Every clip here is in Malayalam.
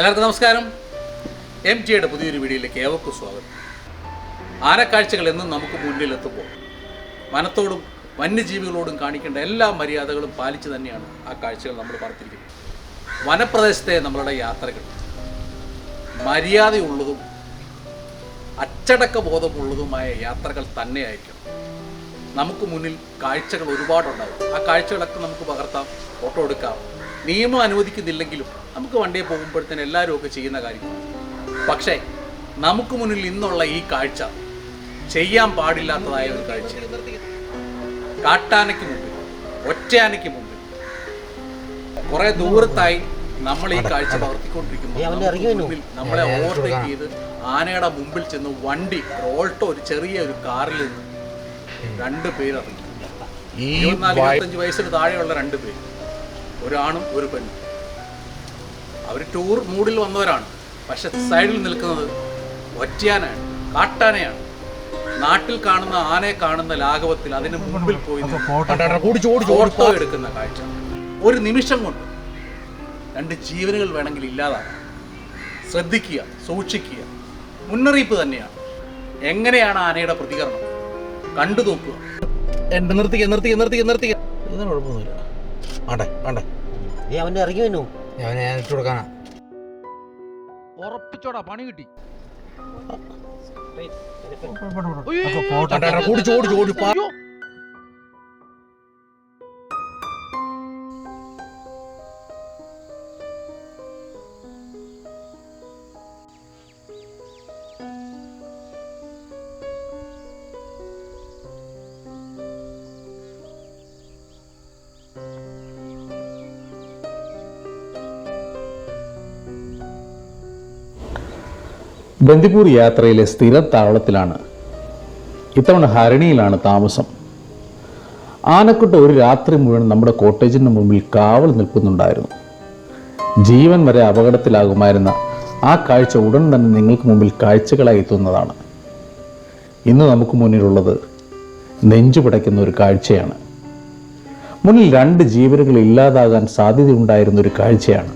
എല്ലാവർക്കും നമസ്കാരം. എം ജിയുടെ പുതിയൊരു വീഡിയോയിലേക്ക് ഏവർക്കും സ്വാഗതം. ആനക്കാഴ്ചകൾ എന്നും നമുക്ക് മുന്നിലെത്തുമ്പോൾ വനത്തോടും വന്യജീവികളോടും കാണിക്കേണ്ട എല്ലാ മര്യാദകളും പാലിച്ച് തന്നെയാണ് ആ കാഴ്ചകൾ നമ്മൾ പറഞ്ഞിരിക്കുന്നത് വനപ്രദേശത്തെ നമ്മളുടെ യാത്രകൾ. മര്യാദയുള്ളതും അച്ചടക്ക ബോധമുള്ളതുമായ യാത്രകൾ തന്നെയായിരിക്കണം. നമുക്ക് മുന്നിൽ കാഴ്ചകൾ ഒരുപാടുണ്ടാവും. ആ കാഴ്ചകളൊക്കെ നമുക്ക് പകർത്താം ഫോട്ടോ എടുക്കാം നിയമം അനുവദിക്കുന്നില്ലെങ്കിലും നമുക്ക് വണ്ടിയെ പോകുമ്പോഴത്തേന് എല്ലാവരും ഒക്കെ ചെയ്യുന്ന കാര്യമാണ് പക്ഷേ നമുക്ക് മുന്നിൽ ഇന്നുള്ള ഈ കാഴ്ച ചെയ്യാൻ പാടില്ലാത്തതായ ഒരു കാഴ്ച. കാട്ടാനയ്ക്ക് മുമ്പിൽ ഒറ്റയാനയ്ക്ക് മുമ്പിൽ. കുറെ ദൂരത്തായി നമ്മൾ ഈ കാഴ്ച പകർത്തിക്കൊണ്ടിരിക്കുമ്പോൾ നമ്മളെ ഓവർടേക്ക് ചെയ്ത് ആനയുടെ മുമ്പിൽ ചെന്ന് വണ്ടി ഓൾട്ടോ ഒരു ചെറിയ ഒരു കാറിൽ നിന്ന് രണ്ട് പേരിറങ്ങി ഈ ഇരുപത്തിനാല് ഇരുപത്തഞ്ച് വയസ്സിന് താഴെയുള്ള രണ്ട് പേര്. ഒരാണും ഒരു പെണ്ണും. അവർ ടൂർ മൂഡിൽ വന്നവരാണ്. പക്ഷെ സൈഡിൽ നിൽക്കുന്നത് ഒറ്റയാനാണ് കാട്ടാനയാണ്. നാട്ടിൽ കാണുന്ന ആനയെ കാണുന്ന ലാഘവത്തിൽ അതിന് മുമ്പിൽ പോയി ഫോട്ടോ എടുക്കുന്ന കാഴ്ച. ഒരു നിമിഷം കൊണ്ട് രണ്ട് ജീവനുകൾ വേണമെങ്കിൽ ഇല്ലാതാക്കാം. ശ്രദ്ധിക്കുക സൂക്ഷിക്കുക. മുന്നറിയിപ്പ് തന്നെയാണ്. എങ്ങനെയാണ് ആനയുടെ പ്രതികരണം? കണ്ടു നോക്കുക. എന്റെ നിർത്തിക്കുക നിർത്തിക്കുക നിർത്തിക്കുക ഇതിന് കുഴപ്പമൊന്നുമില്ല. ആണ്ടെ ആണ്ടെ നീ അവന്റെ ഇറങ്ങി വന്നു ഞാൻ ഞാൻ ഇട്ട് കൊടുക്കാനാ. ഉറപ്പിച്ചോടാ പണി കിട്ടി. കണ്ടാ, ബന്ദിപ്പൂർ യാത്രയിലെ സ്ഥിര താവളത്തിലാണ് ഇത്തവണ ഹരണിയിലാണ് താമസം. ആനക്കുട്ട ഒരു രാത്രി മുഴുവൻ നമ്മുടെ കോട്ടേജിന് മുമ്പിൽ കാവൽ നിൽക്കുന്നുണ്ടായിരുന്നു. ജീവൻ വരെ അപകടത്തിലാകുമായിരുന്ന ആ കാഴ്ച ഉടൻ തന്നെ നിങ്ങൾക്ക് മുമ്പിൽ കാഴ്ചകളായി എത്തുന്നതാണ് ഇന്ന് നമുക്ക് മുന്നിലുള്ളത് നെഞ്ചു പിടയ്ക്കുന്ന ഒരു കാഴ്ചയാണ്. മുന്നിൽ രണ്ട് ജീവനുകൾ ഇല്ലാതാകാൻ സാധ്യതയുണ്ടായിരുന്ന ഒരു കാഴ്ചയാണ്.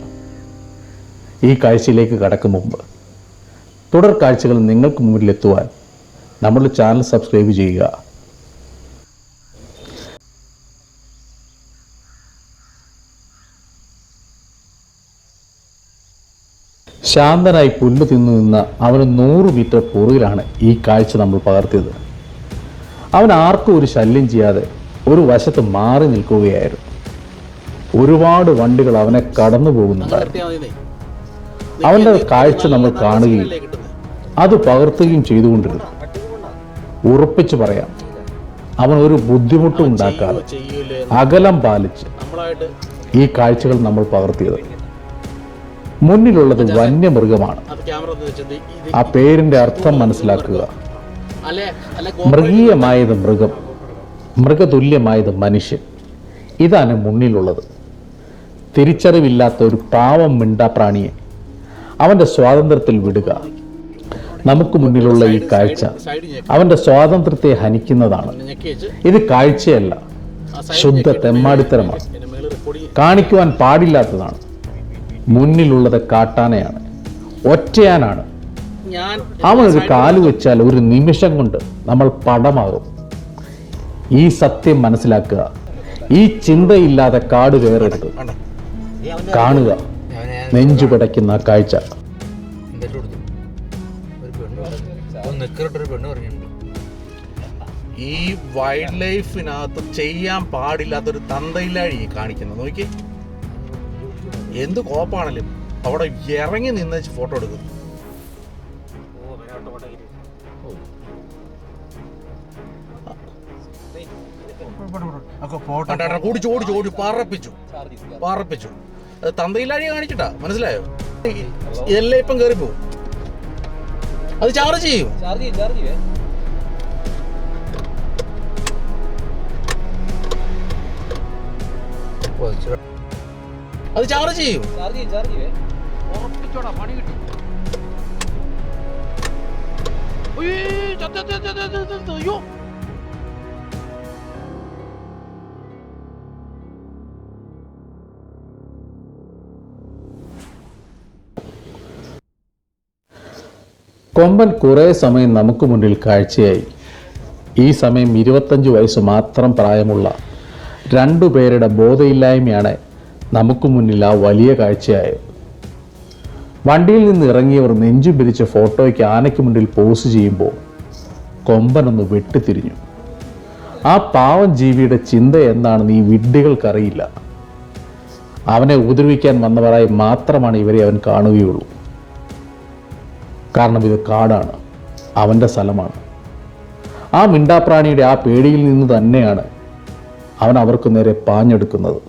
ഈ കാഴ്ചയിലേക്ക് കടക്കും മുമ്പ് തുടർ കാഴ്ചകൾ നിങ്ങൾക്ക് മുമ്പിലെത്തുവാൻ നമ്മുടെ ചാനൽ സബ്സ്ക്രൈബ് ചെയ്യുക. ശാന്തനായി പുല്ല് തിന്നു നിന്ന അവന് നൂറ് മീറ്റർ പുറകിലാണ് ഈ കാഴ്ച നമ്മൾ പകർത്തിയത്. അവൻ ആർക്കും ഒരു ശല്യം ചെയ്യാതെ ഒരു വശത്ത് മാറി നിൽക്കുകയായിരുന്നു. ഒരുപാട് വണ്ടികൾ അവനെ കടന്നു പോകുന്നുണ്ടായിരുന്നു അവന്റെ കാഴ്ച നമ്മൾ കാണുകയും അത് പകർത്തുകയും ചെയ്തുകൊണ്ടിരുന്നു. ഉറപ്പിച്ചു പറയാം അവൻ ഒരു ബുദ്ധിമുട്ടും ഉണ്ടാക്കാതെ അകലം പാലിച്ച് ഈ കാഴ്ചകൾ നമ്മൾ പകർത്തിയത്. മുന്നിലുള്ളത് വന്യമൃഗമാണ്. ആ പേരിന്റെ അർത്ഥം മനസ്സിലാക്കുക. മൃഗീയമായത് മൃഗം മൃഗതുല്യമായത് മനുഷ്യൻ. ഇതാണ് മുന്നിലുള്ളത്. തിരിച്ചറിവില്ലാത്ത ഒരു പാവം മിണ്ടാപ്രാണിയെ അവന്റെ സ്വാതന്ത്ര്യത്തിൽ വിടുക. നമുക്ക് മുന്നിലുള്ള ഈ കാഴ്ച അവന്റെ സ്വാതന്ത്ര്യത്തെ ഹനിക്കുന്നതാണ്. ഇത് കാഴ്ചയല്ല ശുദ്ധ തെമ്മാടിത്തരമാണ്. കാണിക്കുവാൻ പാടില്ലാത്തതാണ്. മുന്നിലുള്ളത് കാട്ടാനയാണ് ഒറ്റയാനാണ്. അവൻ ഒരു കാൽ വെച്ചാൽ ഒരു നിമിഷം കൊണ്ട് നമ്മൾ പടമാകും ഈ സത്യം മനസ്സിലാക്കുക ഈ ചിന്തയില്ലാതെ കാട് കയറരുത് കാണുക നെഞ്ചു പിടയ്ക്കുന്ന കാഴ്ച. നിക്കറിട്ടൊരു പെണ്ണ് പറഞ്ഞിട്ടുണ്ട് ഈ വൈൽഡ് ലൈഫിനകത്ത് ചെയ്യാൻ പാടില്ലാത്തൊരു തന്തയില്ലാഴി ഈ കാണിക്കുന്നത്. നോക്കി എന്ത് കോപ്പാണല്ലോ അവിടെ ഇറങ്ങി നിന്ന് ഫോട്ടോ എടുക്കുന്നു. ഓടിച്ചു ഓടിച്ചു ഓടി പറപ്പിച്ചു. പാറപ്പിച്ചു. അത് തന്തയില്ലാഴി കാണിച്ചിട്ടാ. മനസ്സിലായോ? ഇതെല്ലാം ഇപ്പം കയറി പോകും അത് ചാർജ് ചെയ്യും. പൊതിച്ചു. അത് ചാർജ് ചെയ്യും. ഉറപ്പിച്ചോടാ പണി കിട്ടി. ഉയ്യ്, ഉറപ്പിച്ചോടാ പണി കിട്ടും അയ്യോ. കൊമ്പൻ കുറേ സമയം നമുക്ക് മുന്നിൽ കാഴ്ചയായി. ഈ സമയം ഇരുപത്തഞ്ച് വയസ്സ് മാത്രം പ്രായമുള്ള രണ്ടു പേരുടെ ബോധയില്ലായ്മയാണ് നമുക്ക് മുന്നിൽ ആ വലിയ കാഴ്ചയായത്. വണ്ടിയിൽ നിന്ന് ഇറങ്ങിയവർ നെഞ്ചു പിരിച്ച ഫോട്ടോയ്ക്ക് ആനയ്ക്ക് മുന്നിൽ പോസ് ചെയ്യുമ്പോൾ കൊമ്പനൊന്ന് വെട്ടിത്തിരിഞ്ഞു. ആ പാവം ജീവിയുടെ ചിന്ത എന്താണെന്ന് ഈ വിഡ്ഢികൾക്കറിയില്ല. അവനെ ഉപദ്രവിക്കാൻ വന്നവരായി മാത്രമാണ് ഇവരെ അവൻ കാണുകയുള്ളൂ. കാരണം ഇത് കാടാണ്. അവന്റെ സ്ഥലമാണ്. ആ മിണ്ടാപ്രാണിയുടെ ആ പേടിയിൽ നിന്ന് തന്നെയാണ് അവൻ അവർക്ക് നേരെ പാഞ്ഞെടുക്കുന്നത്.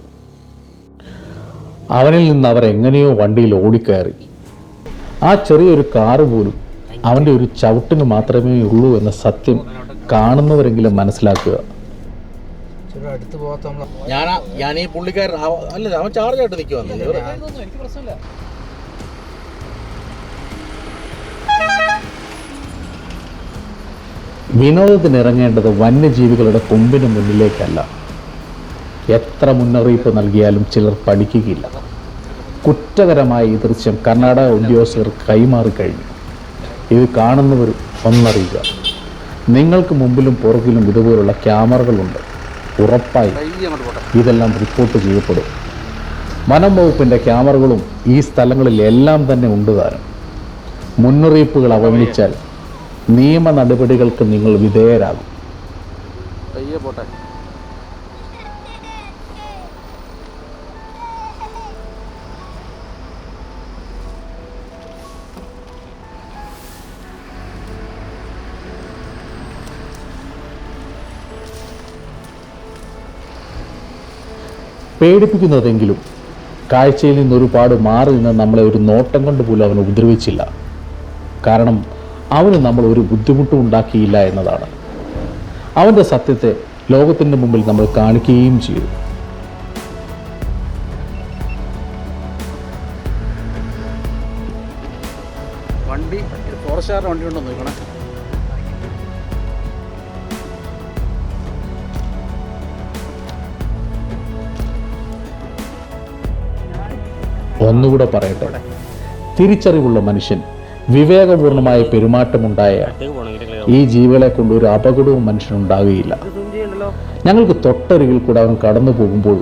അവനിൽ നിന്ന് അവർ എങ്ങനെയോ വണ്ടിയിൽ ഓടിക്കയറി. ആ ചെറിയൊരു കാറ് പോലും അവന്റെ ഒരു ചവിട്ടിന് മാത്രമേ ഉള്ളൂ എന്ന സത്യം കാണുന്നവരെങ്കിലും മനസ്സിലാക്കുക. ഞാൻ ഞാൻ ഈ പുള്ളിക്കാരൻ അല്ല അവൻ ചാർജ് ആയിട്ട് നിൽക്കുവാന്ന് വിനോദത്തിന് ഇറങ്ങേണ്ടത് വന്യജീവികളുടെ കൊമ്പിന് മുന്നിലേക്കല്ല. എത്ര മുന്നറിയിപ്പ് നൽകിയാലും ചിലർ പഠിക്കുകയില്ല. കുറ്റകരമായ ഈ ദൃശ്യം കർണാടക ഉദ്യോഗസ്ഥർ കൈമാറിക്കഴിഞ്ഞു ഇത് കാണുന്നവർ ഒന്നറിയുക. നിങ്ങൾക്ക് മുമ്പിലും പുറകിലും ഇതുപോലുള്ള ക്യാമറകളുണ്ട്. ഉറപ്പായി ഇതെല്ലാം റിപ്പോർട്ട് ചെയ്യപ്പെടും. വനം വകുപ്പിന്റെ ക്യാമറകളും ഈ സ്ഥലങ്ങളിൽ എല്ലാം തന്നെ ഉണ്ട് മുന്നറിയിപ്പുകൾ അവഗണിച്ചാൽ നിയമ നടപടികൾക്ക് നിങ്ങൾ വിധേയരാകും. പേടിപ്പിക്കുന്നതെങ്കിലും കാഴ്ചയിൽ നിന്ന് ഒരുപാട് മാറി നിന്ന് നമ്മളെ ഒരു നോട്ടം കൊണ്ട് പോലും അവൻ ഉപദ്രവിച്ചില്ല. കാരണം അവന് നമ്മൾ ഒരു ബുദ്ധിമുട്ടും ഉണ്ടാക്കിയില്ല എന്നതാണ്. അവന്റെ സത്യത്തെ ലോകത്തിന്റെ മുമ്പിൽ നമ്മൾ കാണിക്കുകയും ചെയ്തു. വണ്ടി ഫോറസ്റ്റുകാരുടെ വണ്ടി ഉണ്ടോ നോക്കണേ? ഒന്നുകൂടെ പറയട്ടെ. തിരിച്ചറിവുള്ള മനുഷ്യൻ വിവേകപൂർണമായ പെരുമാറ്റമുണ്ടായ ഈ ജീവികളെ കൊണ്ട് ഒരു അപകടവും മനുഷ്യനുണ്ടാകുകയില്ല ഞങ്ങൾക്ക് തൊട്ടരികിൽ കൂടെ അവൻ കടന്നു പോകുമ്പോൾ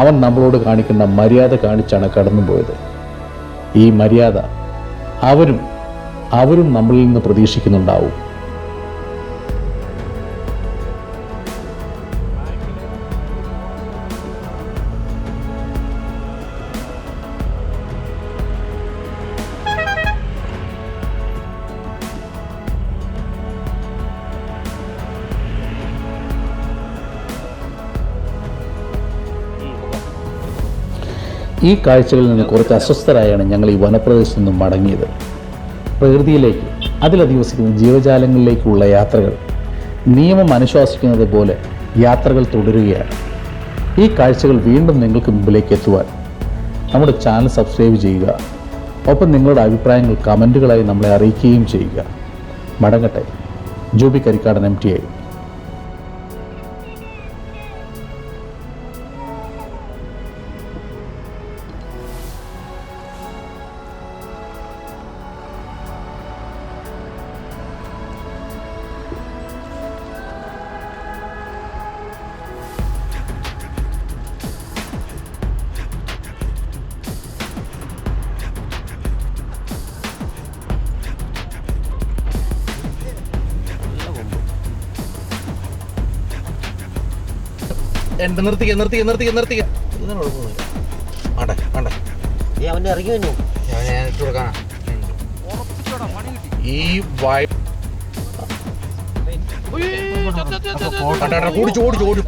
അവൻ നമ്മളോട് കാണിക്കുന്ന മര്യാദ കാണിച്ചാണ് കടന്നു പോയത്. ഈ മര്യാദ അവരും അവരും നമ്മളിൽ നിന്ന് പ്രതീക്ഷിക്കുന്നുണ്ടാവും. ഈ കാഴ്ചകളിൽ നിന്ന് കുറച്ച് അസ്വസ്ഥരായാണ് ഞങ്ങൾ ഈ വനപ്രദേശത്ത് നിന്നും മടങ്ങിയത്. പ്രകൃതിയിലേക്ക് അതിലധിവസിക്കുന്ന ജീവജാലങ്ങളിലേക്കുള്ള യാത്രകൾ നിയമം അനുശാസിക്കുന്നത് പോലെ യാത്രകൾ തുടരുകയാണ്. ഈ കാഴ്ചകൾ വീണ്ടും നിങ്ങൾക്ക് മുമ്പിലേക്ക് എത്തുവാൻ നമ്മുടെ ചാനൽ സബ്സ്ക്രൈബ് ചെയ്യുക. ഒപ്പം നിങ്ങളുടെ അഭിപ്രായങ്ങൾ കമന്റുകളായി നമ്മളെ അറിയിക്കുകയും ചെയ്യുക. മടങ്ങട്ടെ. Jubi Karikkadan M T I എന്റെ നിർത്തിക്ക നിർത്തിക്ക നിർത്തിക്ക നിർത്തിക്ക. ഇതിന് കുഴപ്പമൊന്നുമില്ല ആണ്ടെ ആണ്ടെ നീ അവന്റെ ഇറങ്ങി വന്നു? ഞാൻ ഞാൻ ഇട്ട് കൊടുക്കാനാ. ഈ ഓടിച്ചു ഓടിച്ചു